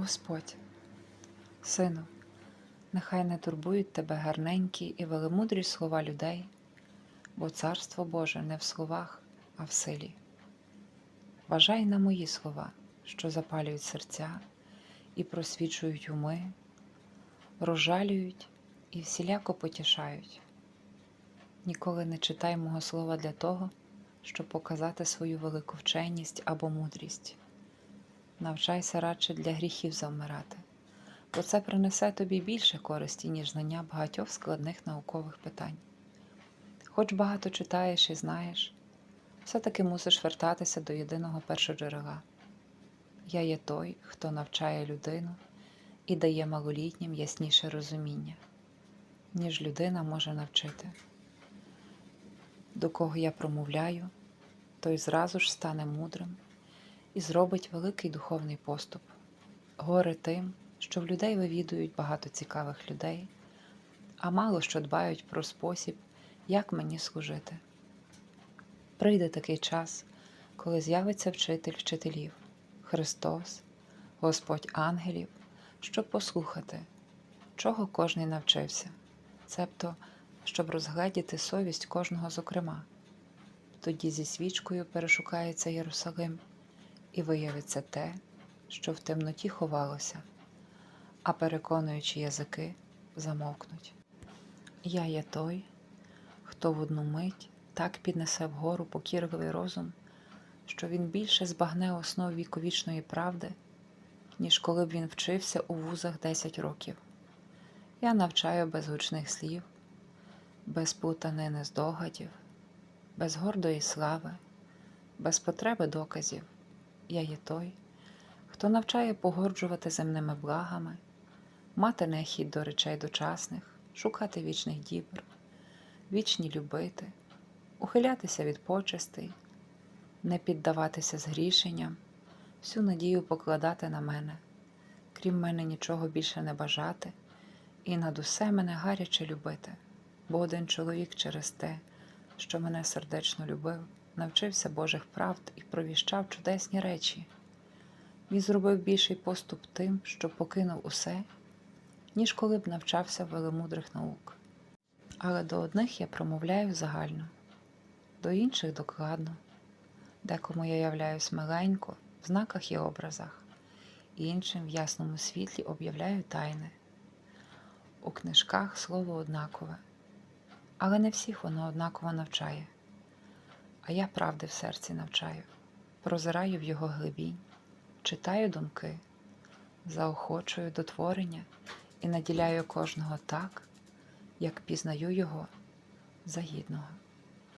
Господь, сину, нехай не турбують тебе гарненькі і велемудрі слова людей, бо царство Боже не в словах, а в силі. Бажай на мої слова, що запалюють серця і просвічують уми, розжалюють і всіляко потішають. Ніколи не читай мого слова для того, щоб показати свою велику вченість або мудрість. Навчайся радше для гріхів завмирати, бо це принесе тобі більше користі, ніж знання багатьох складних наукових питань. Хоч багато читаєш і знаєш, все-таки мусиш вертатися до єдиного першоджерела. Я є той, хто навчає людину і дає малолітнім ясніше розуміння, ніж людина може навчити. До кого я промовляю, той зразу ж стане мудрим і зробить великий духовний поступ. Горе тим, що в людей вивідують багато цікавих людей, а мало що дбають про спосіб, як мені служити. Прийде такий час, коли з'явиться вчитель вчителів, Христос, Господь ангелів, щоб послухати, чого кожний навчився, цебто, щоб розгледіти совість кожного зокрема. Тоді зі свічкою перешукається Єрусалим і виявиться те, що в темноті ховалося, а переконуючи язики замовкнуть. Я є той, хто в одну мить так піднесе вгору покірливий розум, що він більше збагне основ віковічної правди, ніж коли б він вчився у вузах 10 років. Я навчаю без гучних слів, без плутанини здогадів, без гордої слави, без потреби доказів. Я є той, хто навчає погоджувати земними благами, мати нехід до речей дочасних, шукати вічних дібр, вічні любити, ухилятися від почестей, не піддаватися згрішенням, всю надію покладати на мене, крім мене нічого більше не бажати, і над усе мене гаряче любити, бо один чоловік через те, що мене сердечно любив, навчився Божих правд і провіщав чудесні речі. Він зробив більший поступ тим, що покинув усе, ніж коли б навчався велемудрих наук. Але до одних я промовляю загально, до інших докладно, декому я являюсь миленько в знаках і образах, іншим в ясному світлі об'являю тайни. У книжках слово однакове, але не всіх воно однаково навчає. А я правди в серці навчаю, прозираю в його глибінь, читаю думки, заохочую до творення. І наділяю кожного так, як пізнаю його за гідного.